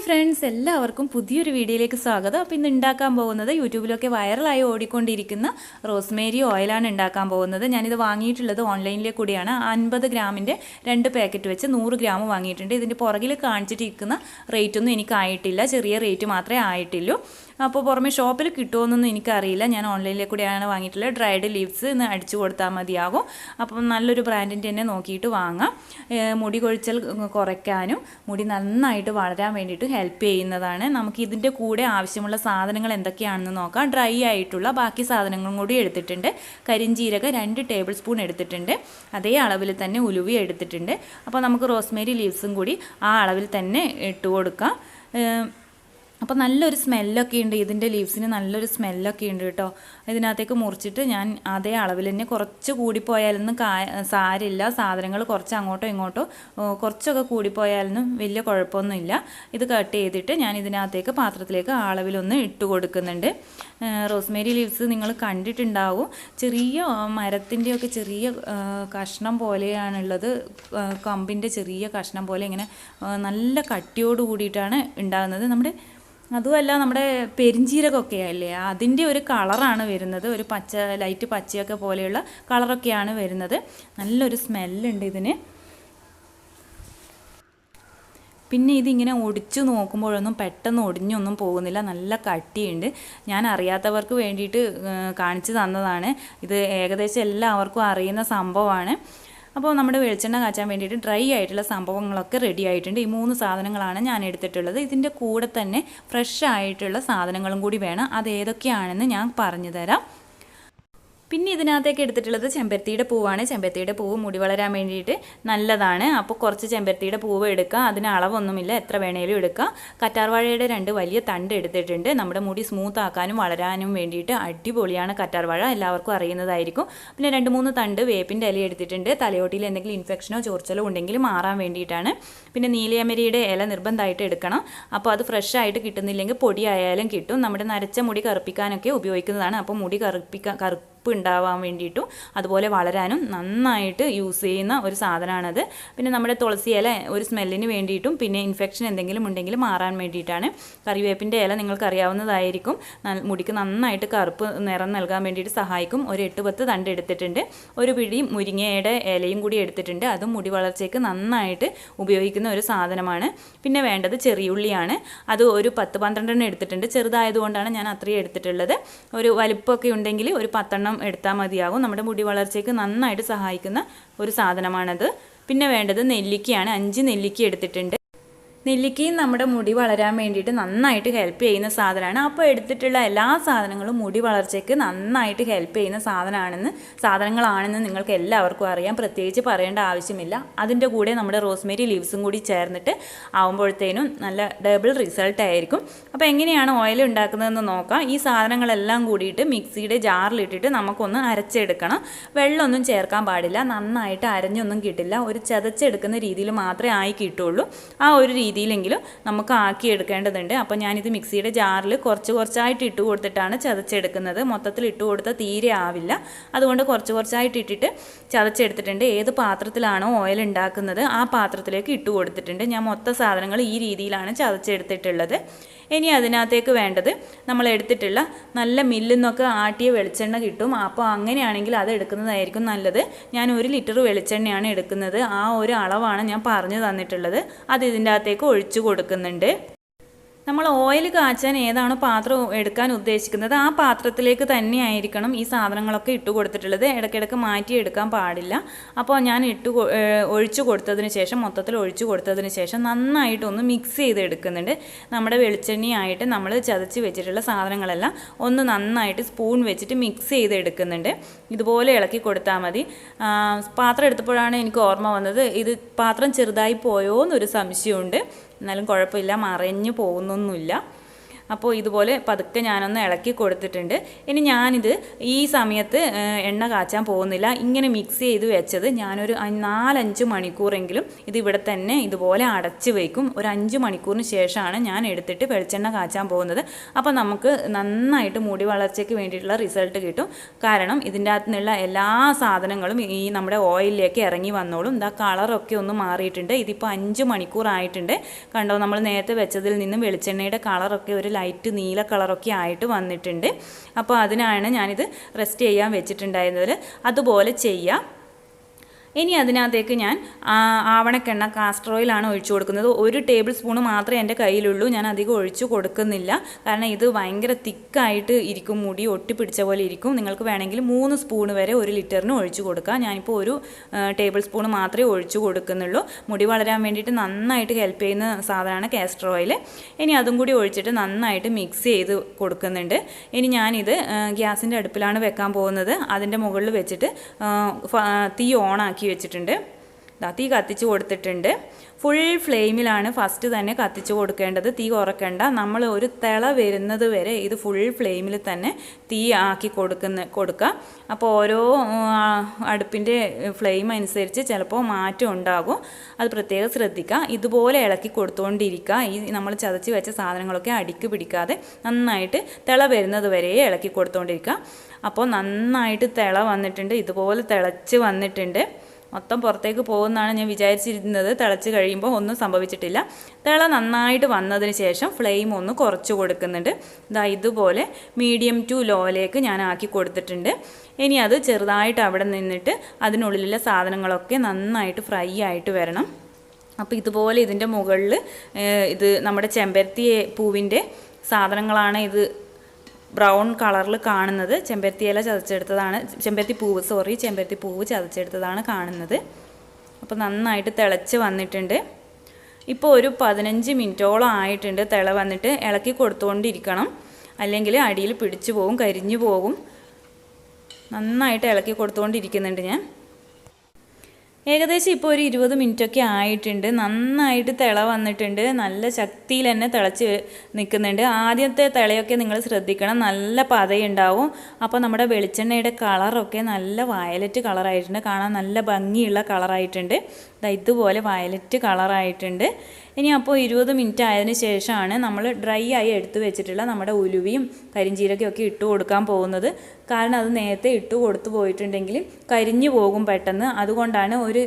Hi friends എല്ലാവർക്കും പുതിയൊരു വീഡിയോയിലേക്ക് സ്വാഗതം. അപ്പോൾ ഇന്ന് ഉണ്ടാക്കാൻ പോകുന്നത് യൂട്യൂബിലൊക്കെ വൈറലായി ഓടിക്കൊണ്ടിരിക്കുന്ന റോസ്മേരി ഓയിലാണ് ഉണ്ടാക്കാൻ പോകുന്നത്. ഞാനിത് വാങ്ങിയിട്ടുള്ളത് ഓൺലൈനിലെ കൂടിയാണ്. അൻപത് ഗ്രാമിന്റെ രണ്ട് പാക്കറ്റ് വെച്ച് നൂറ് ഗ്രാം വാങ്ങിയിട്ടുണ്ട്. ഇതിന്റെ പുറകിൽ കാണിച്ചിട്ടിരിക്കുന്ന റേറ്റൊന്നും എനിക്കായിട്ടില്ല. ചെറിയ റേറ്റ് മാത്രമേ ആയിട്ടുള്ളൂ. അപ്പോൾ പുറമെ ഷോപ്പിൽ കിട്ടുമോയെന്നൊന്നും എനിക്കറിയില്ല. ഞാൻ ഓൺലൈനിൽ കൂടിയാണ് വാങ്ങിയിട്ടുള്ളത്. ഡ്രൈഡ് ലീവ്സ് ഇന്ന് അടിച്ചു കൊടുത്താൽ മതിയാകും. അപ്പം നല്ലൊരു ബ്രാൻഡിന്റെ തന്നെ നോക്കിയിട്ട് വാങ്ങാം. മുടി കൊഴിച്ചൽ കുറയ്ക്കാനും മുടി നന്നായിട്ട് വളരാൻ വേണ്ടിയിട്ട് ഹെൽപ്പ് ചെയ്യുന്നതാണ്. നമുക്ക് ഇതിന്റെ കൂടെ ആവശ്യമുള്ള സാധനങ്ങൾ എന്തൊക്കെയാണെന്ന് നോക്കാം. ഡ്രൈ ആയിട്ടുള്ള ബാക്കി സാധനങ്ങളും കൂടി എടുത്തിട്ടുണ്ട്. കരിഞ്ചീരക രണ്ട് ടേബിൾ സ്പൂൺ എടുത്തിട്ടുണ്ട്. അതേ അളവിൽ തന്നെ ഉലുവി എടുത്തിട്ടുണ്ട്. അപ്പോൾ നമുക്ക് റോസ്മേരി ലീവ്സും കൂടി ആ അളവിൽ തന്നെ ഇട്ട് കൊടുക്കാം. അപ്പോൾ നല്ലൊരു സ്മെല്ലൊക്കെ ഉണ്ട്. ഇതിന്റെ ലീവ്സിന് നല്ലൊരു സ്മെല്ലൊക്കെ ഉണ്ട് കേട്ടോ. ഇതിനകത്തേക്ക് മുറിച്ചിട്ട് ഞാൻ അതേ അളവിൽ തന്നെ കുറച്ച് കൂടിപ്പോയാലൊന്നും കാ സാരില്ല. സാധനങ്ങൾ കുറച്ച് അങ്ങോട്ടോ ഇങ്ങോട്ടോ കുറച്ചൊക്കെ കൂടിപ്പോയാലൊന്നും വലിയ കുഴപ്പമൊന്നുമില്ല. ഇത് കട്ട് ചെയ്തിട്ട് ഞാൻ ഇതിനകത്തേക്ക് പാത്രത്തിലേക്ക് അളവിലൊന്ന് ഇട്ട് കൊടുക്കുന്നുണ്ട്. റോസ്മേരി ലീവ്സ് നിങ്ങൾ കണ്ടിട്ടുണ്ടാവും. ചെറിയ മരത്തിന്റെയൊക്കെ ചെറിയ കഷ്ണം പോലെയാണുള്ളത്. കമ്പിന്റെ ചെറിയ കഷ്ണം പോലെ ഇങ്ങനെ നല്ല കട്ടിയോട് കൂടിയിട്ടാണ് ഉണ്ടാകുന്നത്. നമ്മുടെ അതുമല്ല നമ്മുടെ പെരിഞ്ചീരകമൊക്കെ അല്ലേ അതിന്റെ ഒരു കളറാണ് വരുന്നത്. ഒരു പച്ച ലൈറ്റ് പച്ചയൊക്കെ പോലെയുള്ള കളറൊക്കെയാണ് വരുന്നത്. നല്ലൊരു സ്മെല്ലുണ്ട് ഇതിന്. പിന്നെ ഇതിങ്ങനെ ഒടിച്ചു നോക്കുമ്പോഴൊന്നും പെട്ടെന്ന് ഒടിഞ്ഞൊന്നും പോകുന്നില്ല. നല്ല കട്ടിയുണ്ട്. ഞാൻ അറിയാത്തവർക്ക് വേണ്ടിയിട്ട് കാണിച്ചു തന്നതാണ്. ഇത് ഏകദേശം എല്ലാവർക്കും അറിയുന്ന സംഭവമാണ്. അപ്പോൾ നമ്മുടെ വെളിച്ചെണ്ണ കാച്ചാൻ വേണ്ടിയിട്ട് ഡ്രൈ ആയിട്ടുള്ള സംഭവങ്ങളൊക്കെ റെഡി ആയിട്ടുണ്ട്. ഈ മൂന്ന് സാധനങ്ങളാണ് ഞാൻ എടുത്തിട്ടുള്ളത്. ഇതിന്റെ കൂടെ തന്നെ ഫ്രഷ് ആയിട്ടുള്ള സാധനങ്ങളും കൂടി വേണം. അത് ഏതൊക്കെയാണെന്ന് ഞാൻ പറഞ്ഞു തരാം പിന്നെ ഇതിനകത്തേക്ക് എടുത്തിട്ടുള്ളത് ചെമ്പരത്തിയുടെ പൂവാണ്. ചെമ്പരത്തിയുടെ പൂവ് മുടി വളരാൻ വേണ്ടിയിട്ട് നല്ലതാണ്. അപ്പോൾ കുറച്ച് ചെമ്പരത്തിയുടെ പൂവ് എടുക്കുക അതിന് അളവൊന്നുമില്ല. എത്ര വേണേലും എടുക്കുക കറ്റാർവാഴയുടെ രണ്ട് വലിയ തണ്ട് എടുത്തിട്ടുണ്ട്. നമ്മുടെ മുടി സ്മൂത്ത് ആക്കാനും വളരാനും വേണ്ടിയിട്ട് അടിപൊളിയാണ് കറ്റാർവാഴ. എല്ലാവർക്കും അറിയുന്നതായിരിക്കും. പിന്നെ രണ്ട് മൂന്ന് തണ്ട് വേപ്പിന്റെ ഇല എടുത്തിട്ടുണ്ട്. തലയോട്ടിയിൽ എന്തെങ്കിലും ഇൻഫെക്ഷനോ ചോർച്ചലോ ഉണ്ടെങ്കിൽ മാറാൻ വേണ്ടിയിട്ടാണ്. പിന്നെ നീലയമരിയുടെ ഇല നിർബന്ധമായിട്ട് എടുക്കണം. അപ്പോൾ അത് ഫ്രഷ് ആയിട്ട് കിട്ടുന്നില്ലെങ്കിൽ പൊടിയായാലും കിട്ടും. നമ്മുടെ നരച്ച മുടി കറുപ്പിക്കാനൊക്കെ ഉപയോഗിക്കുന്നതാണ്. അപ്പോൾ മുടി കറുപ്പിക്കാൻ കറുപ്പ് ഉണ്ടാവാൻ വേണ്ടിയിട്ടും അതുപോലെ വളരാനും നന്നായിട്ട് യൂസ് ചെയ്യുന്ന ഒരു സാധനമാണത്. പിന്നെ നമ്മുടെ തുളസി ഇല ഒരു സ്മെല്ലിന് വേണ്ടിയിട്ടും പിന്നെ ഇൻഫെക്ഷൻ എന്തെങ്കിലും ഉണ്ടെങ്കിൽ മാറാൻ വേണ്ടിയിട്ടാണ്. കറിവേപ്പിന്റെ ഇല നിങ്ങൾക്കറിയാവുന്നതായിരിക്കും. മുടിക്ക് നന്നായിട്ട് കറുപ്പ് നിറം നൽകാൻ വേണ്ടിയിട്ട് സഹായിക്കും. ഒരു എട്ട് പത്ത് തണ്ട് എടുത്തിട്ടുണ്ട്. ഒരു പിടി മുരിങ്ങയുടെ ഇലയും കൂടി എടുത്തിട്ടുണ്ട്. അതും മുടി വളർച്ചയ്ക്ക് നന്നായിട്ട് ഉപയോഗിക്കുന്ന ഒരു സാധനമാണ്. പിന്നെ വേണ്ടത് ചെറിയുള്ളിയാണ്. അത് ഒരു പത്ത് പന്ത്രണ്ടെണ്ണം എടുത്തിട്ടുണ്ട്. ചെറുതായതുകൊണ്ടാണ് ഞാൻ അത്രയും എടുത്തിട്ടുള്ളത്. ഒരു വലുപ്പമൊക്കെ ഉണ്ടെങ്കിൽ ഒരു പത്തെണ്ണം എടുത്താൽ മതിയാകും നമ്മുടെ മുടി വളർച്ചയ്ക്ക് നന്നായിട്ട് സഹായിക്കുന്ന ഒരു സാധനമാണത്. പിന്നെ വേണ്ടത് നെല്ലിക്കയാണ്. അഞ്ച് നെല്ലിക്ക എടുത്തിട്ടുണ്ട്. നെല്ലിക്കയും നമ്മുടെ മുടി വളരാൻ വേണ്ടിയിട്ട് നന്നായിട്ട് ഹെൽപ്പ് ചെയ്യുന്ന സാധനമാണ്. അപ്പോൾ എടുത്തിട്ടുള്ള എല്ലാ സാധനങ്ങളും മുടി വളർച്ചയ്ക്ക് നന്നായിട്ട് ഹെൽപ്പ് ചെയ്യുന്ന സാധനമാണെന്ന് സാധനങ്ങളാണെന്ന് നിങ്ങൾക്ക് എല്ലാവർക്കും അറിയാം. പ്രത്യേകിച്ച് പറയേണ്ട ആവശ്യമില്ല. അതിന്റെ കൂടെ നമ്മുടെ റോസ്മേരി ലീവ്സും കൂടി ചേർന്നിട്ട് ആവുമ്പോഴത്തേനും നല്ല ഡബിൾ റിസൾട്ട് ആയിരിക്കും. അപ്പോൾ എങ്ങനെയാണ് ഓയിൽ ഉണ്ടാക്കുന്നതെന്ന് നോക്കാം. ഈ സാധനങ്ങളെല്ലാം കൂടിയിട്ട് മിക്സിയുടെ ജാറിലിട്ടിട്ട് നമുക്കൊന്ന് അരച്ചെടുക്കണം. വെള്ളമൊന്നും ചേർക്കാൻ പാടില്ല. നന്നായിട്ട് അരഞ്ഞൊന്നും കിട്ടില്ല. ഒരു ചതച്ചെടുക്കുന്ന രീതിയിൽ മാത്രമേ ആയി കിട്ടുള്ളൂ. ആ ഒരു രീതിയിലെങ്കിലും നമുക്ക് ആക്കി എടുക്കേണ്ടതുണ്ട് അപ്പോൾ ഞാനിത് മിക്സിയുടെ ജാറിൽ കുറച്ച് കുറച്ചായിട്ട് ഇട്ട് കൊടുത്തിട്ടാണ് ചതച്ചെടുക്കുന്നത്. മൊത്തത്തിൽ ഇട്ട് കൊടുത്താൽ തീരെ ആവില്ല. അതുകൊണ്ട് കുറച്ച് കുറച്ചായിട്ട് ഇട്ടിട്ട് ചതച്ചെടുത്തിട്ടുണ്ട്. ഏത് പാത്രത്തിലാണോ ഓയിൽ ഉണ്ടാക്കുന്നത് ആ പാത്രത്തിലേക്ക് ഇട്ട് കൊടുത്തിട്ടുണ്ട്. ഞാൻ മൊത്ത സാധനങ്ങൾ ഈ രീതിയിലാണ് ചതച്ചെടുത്തിട്ടുള്ളത്. ഇനി അതിനകത്തേക്ക് വേണ്ടത് നമ്മൾ എടുത്തിട്ടുള്ള നല്ല മില്ലിൽ നിന്നൊക്കെ ആട്ടിയ വെളിച്ചെണ്ണ കിട്ടും. അപ്പോൾ അങ്ങനെയാണെങ്കിൽ അത് എടുക്കുന്നതായിരിക്കും നല്ലത്. ഞാൻ ഒരു ലിറ്റർ വെളിച്ചെണ്ണയാണ് എടുക്കുന്നത്. ആ ഒരു അളവാണ് ഞാൻ പറഞ്ഞു തന്നിട്ടുള്ളത്. അത് ഇതിന്റെ അകത്തേക്ക് ഒഴിച്ചു കൊടുക്കുന്നുണ്ട്. നമ്മൾ ഓയിൽ കാച്ചാൻ ഏതാണ് പാത്രം എടുക്കാൻ ഉദ്ദേശിക്കുന്നത് ആ പാത്രത്തിലേക്ക് തന്നെയായിരിക്കണം ഈ സാധനങ്ങളൊക്കെ ഇട്ട് കൊടുത്തിട്ടുള്ളത്. ഇടയ്ക്കിടയ്ക്ക് മാറ്റി എടുക്കാൻ പാടില്ല. അപ്പോൾ ഞാൻ ഇട്ട് ഒഴിച്ച് ഒഴിച്ചു കൊടുത്തതിന് ശേഷം മൊത്തത്തിൽ ഒഴിച്ചു കൊടുത്തതിന് ശേഷം നന്നായിട്ടൊന്ന് മിക്സ് ചെയ്ത് എടുക്കുന്നുണ്ട് നമ്മുടെ വെളിച്ചെണ്ണയായിട്ട് നമ്മൾ ചതച്ച് വെച്ചിട്ടുള്ള സാധനങ്ങളെല്ലാം ഒന്ന് നന്നായിട്ട് സ്പൂൺ വെച്ചിട്ട് മിക്സ് ചെയ്ത് എടുക്കുന്നുണ്ട് ഇതുപോലെ ഇളക്കി കൊടുത്താൽ മതി. പാത്രം എടുത്തപ്പോഴാണ് എനിക്ക് ഓർമ്മ വന്നത് ഇത് പാത്രം ചെറുതായി പോയോ എന്നൊരു സംശയമുണ്ട്. എന്നാലും കുഴപ്പമില്ല മറിഞ്ഞു പോകുന്നൊന്നുമില്ല. അപ്പോൾ ഇതുപോലെ പതുക്കെ ഞാനൊന്ന് ഇളക്കി കൊടുത്തിട്ടുണ്ട്. ഇനി ഞാനിത് ഈ സമയത്ത് എണ്ണ കാച്ചാൻ പോകുന്നില്ല. ഇങ്ങനെ മിക്സ് ചെയ്ത് വെച്ചത് ഞാനൊരു നാലഞ്ച് മണിക്കൂറെങ്കിലും ഇത് ഇവിടെ തന്നെ ഇതുപോലെ അടച്ച് വയ്ക്കും ഒരു അഞ്ച് മണിക്കൂറിന് ശേഷമാണ് ഞാൻ എടുത്തിട്ട് വെളിച്ചെണ്ണ കാച്ചാൻ പോകുന്നത്. അപ്പോൾ നമുക്ക് നന്നായിട്ട് മുടി വളർച്ചയ്ക്ക് വേണ്ടിയിട്ടുള്ള റിസൾട്ട് കിട്ടും. കാരണം ഇതിന്റെ അകത്തു നിന്നുള്ള എല്ലാ സാധനങ്ങളും ഈ നമ്മുടെ ഓയിലിലേക്ക് ഇറങ്ങി വന്നോളും. ഇതാ കളറൊക്കെ ഒന്ന് മാറിയിട്ടുണ്ട്. ഇതിപ്പോൾ അഞ്ച് മണിക്കൂറായിട്ടുണ്ട്. കണ്ടോ നമ്മൾ നേരത്തെ വെച്ചതിൽ നിന്നും വെളിച്ചെണ്ണയുടെ കളറൊക്കെ ഒരു ലൈറ്റ് നീല കളറൊക്കെ ആയിട്ട് വന്നിട്ടുണ്ട്. അപ്പോൾ അതിനാണ് ഞാനിത് റെസ്റ്റ് ചെയ്യാൻ വെച്ചിട്ടുണ്ടായിരുന്നത്. അതുപോലെ ചെയ്യാം. ഇനി അതിനകത്തേക്ക് ഞാൻ ആവണക്കെണ്ണ കാസ്റ്റർ ഓയിലാണ് ഒഴിച്ചു കൊടുക്കുന്നത്. ഒരു ടേബിൾ സ്പൂണ് മാത്രമേ എന്റെ കയ്യിലുള്ളൂ. ഞാൻ അധികം ഒഴിച്ചു കൊടുക്കുന്നില്ല. കാരണം ഇത് ഭയങ്കര തിക്കായിട്ട് ഇരിക്കും. മുടി ഒട്ടിപ്പിടിച്ച പോലെ ഇരിക്കും. നിങ്ങൾക്ക് വേണമെങ്കിൽ മൂന്ന് സ്പൂൺ വരെ ഒരു ലിറ്ററിന് ഒഴിച്ചു കൊടുക്കാം. ഞാനിപ്പോൾ ഒരു ടേബിൾ സ്പൂൺ മാത്രമേ ഒഴിച്ചു കൊടുക്കുന്നുള്ളൂ. മുടി വളരാൻ വേണ്ടിയിട്ട് നന്നായിട്ട് ഹെൽപ്പ് ചെയ്യുന്ന സാധനമാണ് കാസ്റ്റർ ഓയിൽ ഇനി അതും കൂടി ഒഴിച്ചിട്ട് നന്നായിട്ട് മിക്സ് ചെയ്ത് കൊടുക്കുന്നുണ്ട്. ഇനി ഞാനിത് ഗ്യാസിന്റെ അടുപ്പിലാണ് വെക്കാൻ പോകുന്നത്. അതിന്റെ മുകളിൽ വെച്ചിട്ട് തീ ഓണാക്കി വെച്ചിട്ടുണ്ട്. ദാ തീ കത്തിച്ച് കൊടുത്തിട്ടുണ്ട്. ഫുൾ ഫ്ലെയിമിലാണ് ഫസ്റ്റ് തന്നെ കത്തിച്ച് കൊടുക്കേണ്ടത്. തീ കുറക്കേണ്ട. നമ്മൾ ഒരു തിള വരുന്നത് വരെ ഇത് ഫുൾ ഫ്ലെയിമിൽ തന്നെ തീ ആക്കി കൊടുക്കുന്ന കൊടുക്കുക അപ്പോൾ ഓരോ അടുപ്പിന്റെ ഫ്ലെയിം അനുസരിച്ച് ചിലപ്പോൾ മാറ്റം ഉണ്ടാകും. അത് പ്രത്യേകം ശ്രദ്ധിക്കുക ഇതുപോലെ ഇളക്കി കൊടുത്തുകൊണ്ടിരിക്കുക ഈ നമ്മൾ ചതച്ച് വെച്ച സാധനങ്ങളൊക്കെ അടിക്ക് പിടിക്കാതെ നന്നായിട്ട് തിള വരുന്നത് വരെ ഇളക്കി കൊടുത്തുകൊണ്ടിരിക്കുക അപ്പോൾ നന്നായിട്ട് തിള വന്നിട്ടുണ്ട്. ഇതുപോലെ തിളച്ച് വന്നിട്ടുണ്ട്. മൊത്തം പുറത്തേക്ക് പോകുമെന്നാണ് ഞാൻ വിചാരിച്ചിരുന്നത്. തിളച്ച് കഴിയുമ്പോൾ ഒന്നും സംഭവിച്ചിട്ടില്ല. തിള നന്നായിട്ട് വന്നതിന് ശേഷം ഫ്ലെയിം ഒന്ന് കുറച്ച് കൊടുക്കുന്നുണ്ട്. ഇതാ ഇതുപോലെ മീഡിയം ടു ലോയിലേക്ക് ഞാൻ ആക്കി കൊടുത്തിട്ടുണ്ട്. ഇനി അത് ചെറുതായിട്ട് അവിടെ നിന്നിട്ട് അതിനുള്ളിലുള്ള സാധനങ്ങളൊക്കെ നന്നായിട്ട് ഫ്രൈ ആയിട്ട് വരണം. അപ്പോൾ ഇതുപോലെ ഇതിന്റെ മുകളിൽ ഇത് നമ്മുടെ ചെമ്പരത്തി പൂവിന്റെ സാധനങ്ങളാണ് ഇത് ബ്രൗൺ കളറിൽ കാണുന്നത് ചെമ്പരത്തി ഇല ചതച്ചെടുത്തതാണ്. ചെമ്പരത്തി പൂവ് സോറി ചെമ്പരത്തി പൂവ് ചതച്ചെടുത്തതാണ് കാണുന്നത്. അപ്പോൾ നന്നായിട്ട് തിളച്ച് വന്നിട്ടുണ്ട്. ഇപ്പോൾ ഒരു പതിനഞ്ച് മിനിറ്റോളം ആയിട്ടുണ്ട് തിള വന്നിട്ട് ഇളക്കി കൊടുത്തുകൊണ്ടിരിക്കണം അല്ലെങ്കിൽ അടിയിൽ പിടിച്ചു പോകും കരിഞ്ഞു പോകും. നന്നായിട്ട് ഇളക്കി കൊടുത്തുകൊണ്ടിരിക്കുന്നുണ്ട് ഞാൻ. ഏകദേശം ഇപ്പോൾ ഒരു ഇരുപത് മിനിറ്റൊക്കെ ആയിട്ടുണ്ട്. നന്നായിട്ട് തിള വന്നിട്ടുണ്ട്. നല്ല ശക്തിയിൽ തന്നെ തിളച്ച് നിൽക്കുന്നുണ്ട്. ആദ്യത്തെ തിളയൊക്കെ നിങ്ങൾ ശ്രദ്ധിക്കണം. നല്ല പതയുണ്ടാവും. അപ്പോൾ നമ്മുടെ വെളിച്ചെണ്ണയുടെ കളറൊക്കെ നല്ല വയലറ്റ് കളറായിട്ടുണ്ട്. കാണാൻ നല്ല ഭംഗിയുള്ള കളറായിട്ടുണ്ട്. ഇതുപോലെ വയലറ്റ് കളറായിട്ടുണ്ട്. ഇനി അപ്പോൾ ഇരുപത് മിനിറ്റ് ആയതിനു ശേഷമാണ് നമ്മൾ ഡ്രൈ ആയി എടുത്തു വെച്ചിട്ടുള്ള നമ്മുടെ ഉലുവയും കരിഞ്ചീരകയും ഒക്കെ ഇട്ട് കൊടുക്കാൻ പോകുന്നത്. കാരണം അത് നേരത്തെ ഇട്ട് കൊടുത്തു പോയിട്ടുണ്ടെങ്കിൽ കരിഞ്ഞു പോകും പെട്ടെന്ന്. അതുകൊണ്ടാണ് ഒരു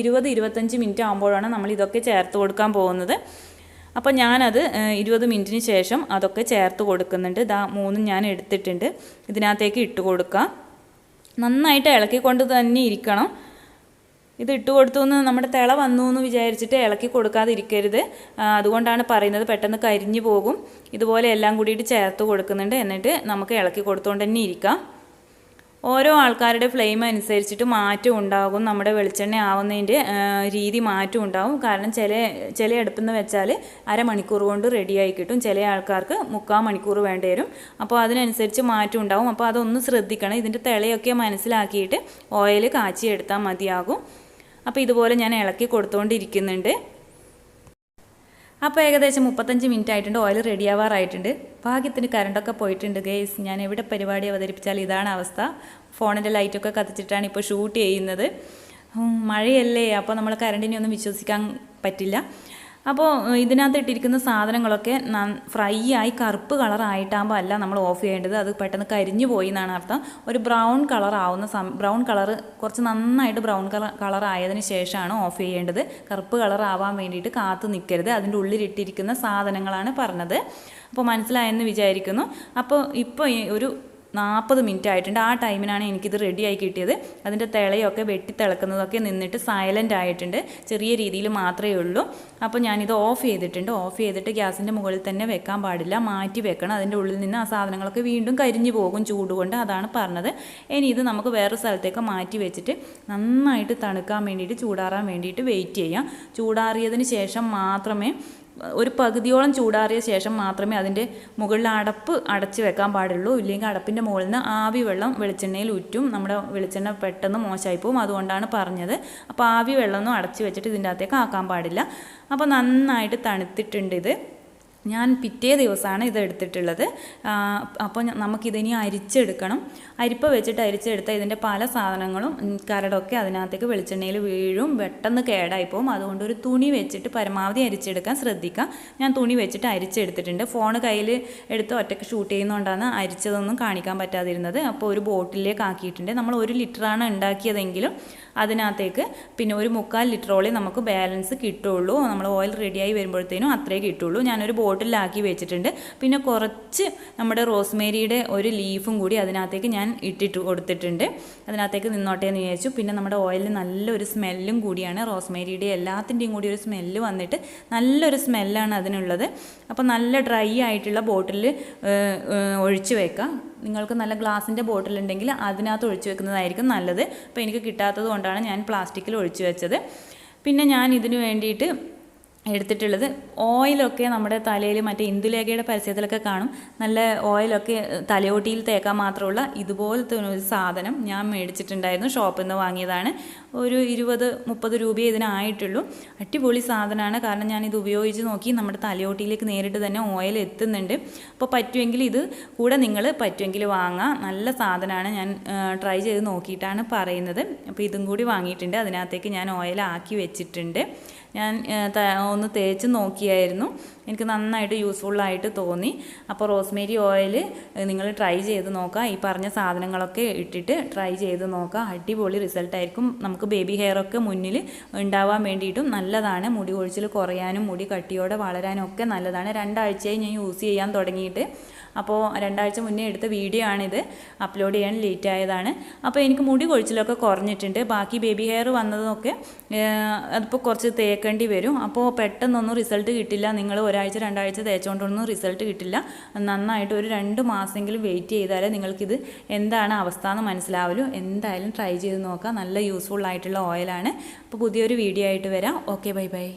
ഇരുപത് ഇരുപത്തഞ്ച് മിനിറ്റ് ആകുമ്പോഴാണ് നമ്മൾ ഇതൊക്കെ ചേർത്ത് കൊടുക്കാൻ പോകുന്നത്. അപ്പോൾ ഞാനത് ഇരുപത് മിനിറ്റിന് ശേഷം അതൊക്കെ ചേർത്ത് കൊടുക്കുന്നുണ്ട്. ഇതാ മൂന്നും ഞാൻ എടുത്തിട്ടുണ്ട്. ഇതിനകത്തേക്ക് ഇട്ട് കൊടുക്കുക നന്നായിട്ട് ഇളക്കിക്കൊണ്ട് തന്നെ ഇരിക്കണം. ഇത് ഇട്ട് കൊടുത്തു എന്ന് നമ്മുടെ തിള വന്നു എന്ന് വിചാരിച്ചിട്ട് ഇളക്കി കൊടുക്കാതിരിക്കരുത്. അതുകൊണ്ടാണ് പറയുന്നത് പെട്ടെന്ന് കരിഞ്ഞു പോകും. ഇതുപോലെ എല്ലാം കൂടിയിട്ട് ചേർത്ത് കൊടുക്കുന്നുണ്ട്. എന്നിട്ട് നമുക്ക് ഇളക്കി കൊടുത്തുകൊണ്ട് തന്നെ ഇരിക്കാം. ഓരോ ആൾക്കാരുടെ ഫ്ലെയിം അനുസരിച്ചിട്ട് മാറ്റം ഉണ്ടാകും. നമ്മുടെ വെളിച്ചെണ്ണ ആവുന്നതിന്റെ രീതി മാറ്റം ഉണ്ടാകും. കാരണം ചില ചില അടുപ്പിൽ നിന്ന് വെച്ചാൽ അരമണിക്കൂർ കൊണ്ട് റെഡിയായി കിട്ടും. ചില ആൾക്കാർക്ക് മുക്കാൽ മണിക്കൂർ വേണ്ടി വരും. അപ്പോൾ അതിനനുസരിച്ച് മാറ്റം ഉണ്ടാകും. അപ്പോൾ അതൊന്ന് ശ്രദ്ധിക്കണം. ഇതിന്റെ തിളയൊക്കെ മനസ്സിലാക്കിയിട്ട് ഓയിൽ കാച്ചിയെടുത്താൽ മതിയാകും. അപ്പോൾ ഇതുപോലെ ഞാൻ ഇളക്കി കൊടുത്തുകൊണ്ടിരിക്കുന്നുണ്ട് അപ്പോൾ ഏകദേശം മുപ്പത്തഞ്ച് മിനിറ്റ് ആയിട്ടുണ്ട്. ഓയിൽ റെഡി ആവാറായിട്ടുണ്ട്. ഭാഗ്യത്തിന് കറണ്ടൊക്കെ പോയിട്ടുണ്ട് ഗേസ് ഞാൻ എവിടെ പരിപാടി അവതരിപ്പിച്ചാൽ ഇതാണ് അവസ്ഥ. ഫോണിന്റെ ലൈറ്റൊക്കെ കത്തിച്ചിട്ടാണ് ഇപ്പോൾ ഷൂട്ട് ചെയ്യുന്നത്. മഴയല്ലേ. അപ്പോൾ നമ്മൾ കറണ്ടിനെ ഒന്നും വിശ്വസിക്കാൻ പറ്റില്ല. അപ്പോൾ ഇതിനകത്ത് ഇട്ടിരിക്കുന്ന സാധനങ്ങളൊക്കെ ഫ്രൈ ആയി കറുപ്പ് കളർ ആയിട്ടാകുമ്പോൾ അല്ല നമ്മൾ ഓഫ് ചെയ്യേണ്ടത്. അത് പെട്ടെന്ന് കരിഞ്ഞു പോയി എന്നാണ് അർത്ഥം. ഒരു ബ്രൗൺ കളർ ആവുന്ന ബ്രൗൺ കളർ കുറച്ച് നന്നായിട്ട് ബ്രൗൺ കളർ കളർ ആയതിനു ശേഷമാണ് ഓഫ് ചെയ്യേണ്ടത്. കറുപ്പ് കളർ ആവാൻ വേണ്ടിയിട്ട് കാത്തു നിൽക്കരുത്. അതിന്റെ ഉള്ളിലിട്ടിരിക്കുന്ന സാധനങ്ങളാണ് പറഞ്ഞത്. അപ്പോൾ മനസ്സിലായെന്ന് വിചാരിക്കുന്നു. അപ്പോൾ ഇപ്പോൾ ഒരു നാൽപ്പത് മിനിറ്റ് ആയിട്ടുണ്ട് ആ ടൈമിനാണ് എനിക്കിത് റെഡിയായി കിട്ടിയത്. അതിന്റെ തിളയൊക്കെ വെട്ടി തിളക്കുന്നതൊക്കെ നിന്നിട്ട് സൈലന്റ് ആയിട്ടുണ്ട്. ചെറിയ രീതിയിൽ മാത്രമേ ഉള്ളൂ. അപ്പോൾ ഞാനിത് ഓഫ് ചെയ്തിട്ടുണ്ട്. ഓഫ് ചെയ്തിട്ട് ഗ്യാസിന്റെ മുകളിൽ തന്നെ വെക്കാൻ പാടില്ല. മാറ്റി വെക്കണം. അതിന്റെ ഉള്ളിൽ നിന്ന് ആ സാധനങ്ങളൊക്കെ വീണ്ടും കരിഞ്ഞു പോകും ചൂട് കൊണ്ട്. അതാണ് പറഞ്ഞത്. ഇനി ഇത് നമുക്ക് വേറെ സ്ഥലത്തേക്ക് മാറ്റി വെച്ചിട്ട് നന്നായിട്ട് തണുക്കാൻ വേണ്ടിയിട്ട് ചൂടാറാൻ വേണ്ടിയിട്ട് വെയിറ്റ് ചെയ്യാം. ചൂടാറിയതിന് ശേഷം മാത്രമേ ഒരു പകുതിയോളം ചൂടാറിയ ശേഷം മാത്രമേ അതിന്റെ മുകളിൽ അടപ്പ് അടച്ച് വെക്കാൻ പാടുള്ളൂ. ഇല്ലെങ്കിൽ അടപ്പിന്റെ മുകളിൽ നിന്ന് ആവി വെള്ളം വെളിച്ചെണ്ണയിൽ ഉറ്റും നമ്മുടെ വെളിച്ചെണ്ണ പെട്ടെന്ന് മോശമായി പോകും അതുകൊണ്ടാണ് പറഞ്ഞത്. അപ്പോൾ ആവി വെള്ളമൊന്നും അടച്ച് വെച്ചിട്ട് ഇതിന്റെ അകത്തേക്ക് ആക്കാൻ പാടില്ല. അപ്പോൾ നന്നായിട്ട് തണുത്തിട്ടുണ്ട് ഇത്. ഞാൻ പിറ്റേ ദിവസമാണ് ഇത് എടുത്തിട്ടുള്ളത്. അപ്പോൾ നമുക്കിതിനി അരിച്ചെടുക്കണം. അരിപ്പ വെച്ചിട്ട് അരിച്ചെടുത്താൽ ഇതിന്റെ പല സാധനങ്ങളും കരടൊക്കെ അതിനകത്തേക്ക് വെളിച്ചെണ്ണയിൽ വീഴും പെട്ടെന്ന് കേടായി പോകും അതുകൊണ്ട് ഒരു തുണി വെച്ചിട്ട് പരമാവധി അരിച്ചെടുക്കാൻ ശ്രദ്ധിക്കുക. ഞാൻ തുണി വെച്ചിട്ട് അരിച്ചെടുത്തിട്ടുണ്ട്. ഫോൺ കയ്യിൽ എടുത്ത് ഒറ്റയ്ക്ക് ഷൂട്ട് ചെയ്യുന്നതുകൊണ്ടാണ് അരിച്ചതൊന്നും കാണിക്കാൻ പറ്റാതിരുന്നത്. അപ്പോൾ ഒരു ബോട്ടിലേക്ക് ആക്കിയിട്ടുണ്ട്. നമ്മൾ ഒരു ലിറ്ററാണ് ഉണ്ടാക്കിയതെങ്കിലും അതിനകത്തേക്ക് പിന്നെ ഒരു മുക്കാൽ ലിറ്ററോളേ നമുക്ക് ബാലൻസ് കിട്ടുള്ളൂ നമ്മൾ ഓയിൽ റെഡിയായി വരുമ്പോഴത്തേനും അത്രേ കിട്ടുള്ളൂ ഞാനൊരു ബോട്ടിലാക്കി വെച്ചിട്ടുണ്ട്. പിന്നെ കുറച്ച് നമ്മുടെ റോസ്മേരിയുടെ ഒരു ലീഫും കൂടി അതിനകത്തേക്ക് ഞാൻ ഇട്ടിട്ട് കൊടുത്തിട്ടുണ്ട്. അതിനകത്തേക്ക് നിന്നോട്ടേ എന്ന് വിചാരിച്ചു. പിന്നെ നമ്മുടെ ഓയിലിന് നല്ലൊരു സ്മെല്ലും കൂടിയാണ്. റോസ്മേരിയുടെ എല്ലാത്തിന്റെയും കൂടി ഒരു സ്മെല്ല് വന്നിട്ട് നല്ലൊരു സ്മെല്ലാണ് അതിനുള്ളത്. അപ്പോൾ നല്ല ഡ്രൈ ആയിട്ടുള്ള ബോട്ടിൽ ഒഴിച്ച് വെക്കാം. നിങ്ങൾക്ക് നല്ല ഗ്ലാസിന്റെ ബോട്ടിൽ ഉണ്ടെങ്കിൽ അതിനകത്ത് ഒഴിച്ച് വെക്കുന്നതായിരിക്കും നല്ലത്. അപ്പോൾ എനിക്ക് കിട്ടാത്തത് കൊണ്ടാണ് ഞാൻ പ്ലാസ്റ്റിക്കിൽ ഒഴിച്ച് വെച്ചത്. പിന്നെ ഞാൻ ഇതിന് വേണ്ടിയിട്ട് എടുത്തിട്ടുള്ളത്. ഓയിലൊക്കെ നമ്മുടെ തലയിൽ മറ്റേ ഇന്ദുലേഖയുടെ പരസ്യത്തിലൊക്കെ കാണും. നല്ല ഓയിലൊക്കെ തലയോട്ടിയിൽ തേക്കാൻ മാത്രമുള്ള ഇതുപോലത്തെ ഒരു സാധനം ഞാൻ മേടിച്ചിട്ടുണ്ടായിരുന്നു. ഷോപ്പിൽ നിന്ന് വാങ്ങിയതാണ്. ഒരു ഇരുപത് മുപ്പത് രൂപയെ ഇതിനായിട്ടുള്ളൂ. അടിപൊളി സാധനമാണ്. കാരണം ഞാൻ ഇത് ഉപയോഗിച്ച് നോക്കി നമ്മുടെ തലയോട്ടിയിലേക്ക് നേരിട്ട് തന്നെ ഓയിൽ എത്തുന്നുണ്ട്. അപ്പോൾ പറ്റുമെങ്കിൽ ഇത് കൂടെ നിങ്ങൾ പറ്റുമെങ്കിൽ വാങ്ങാം. നല്ല സാധനമാണ്. ഞാൻ ട്രൈ ചെയ്ത് നോക്കിയിട്ടാണ് പറയുന്നത്. അപ്പോൾ ഇതും കൂടി വാങ്ങിയിട്ടുണ്ട്. അതിനകത്തേക്ക് ഞാൻ ഓയിൽ ആക്കി വെച്ചിട്ടുണ്ട്. ഞാൻ ഒന്ന് തേച്ച് നോക്കിയായിരുന്നു. എനിക്ക് നന്നായിട്ട് യൂസ്ഫുള്ളായിട്ട് തോന്നി. അപ്പോൾ റോസ്മേരി ഓയിൽ നിങ്ങൾ ട്രൈ ചെയ്ത് നോക്കുക ഈ പറഞ്ഞ സാധനങ്ങളൊക്കെ ഇട്ടിട്ട് ട്രൈ ചെയ്ത് നോക്കുക അടിപൊളി റിസൾട്ടായിരിക്കും നമുക്ക് ബേബി ഹെയർ ഒക്കെ മുന്നിൽ ഉണ്ടാവാൻ വേണ്ടിയിട്ടും നല്ലതാണ്. മുടി കൊഴിച്ചിൽ കുറയാനും മുടി കട്ടിയോടെ വളരാനും ഒക്കെ നല്ലതാണ്. രണ്ടാഴ്ചയായി ഞാൻ യൂസ് ചെയ്യാൻ തുടങ്ങിയിട്ട്. അപ്പോൾ രണ്ടാഴ്ച മുന്നേ എടുത്ത വീഡിയോ ആണിത്. അപ്ലോഡ് ചെയ്യാൻ ലേറ്റ് ആയതാണ്. അപ്പോൾ എനിക്ക് മുടി കൊഴിച്ചിലൊക്കെ കുറഞ്ഞിട്ടുണ്ട്. ബാക്കി ബേബി ഹെയർ വന്നതൊക്കെ അതിപ്പോൾ കുറച്ച് തേക്കേണ്ടി വരും. അപ്പോൾ പെട്ടെന്നൊന്നും റിസൾട്ട് കിട്ടില്ല. നിങ്ങൾ ഒരാഴ്ച രണ്ടാഴ്ച തേച്ചുകൊണ്ടൊന്നും റിസൾട്ട് കിട്ടില്ല. നന്നായിട്ട് ഒരു രണ്ട് മാസമെങ്കിലും വെയിറ്റ് ചെയ്താലേ നിങ്ങൾക്കിത് എന്താണ് അവസ്ഥ എന്ന് മനസ്സിലാവുള്ളൂ എന്തായാലും ട്രൈ ചെയ്ത് നോക്കാം. നല്ല യൂസ്ഫുൾ ആയിട്ടുള്ള ഓയിലാണ് അപ്പോൾ പുതിയൊരു വീഡിയോ ആയിട്ട് വരാം. Okay bye bye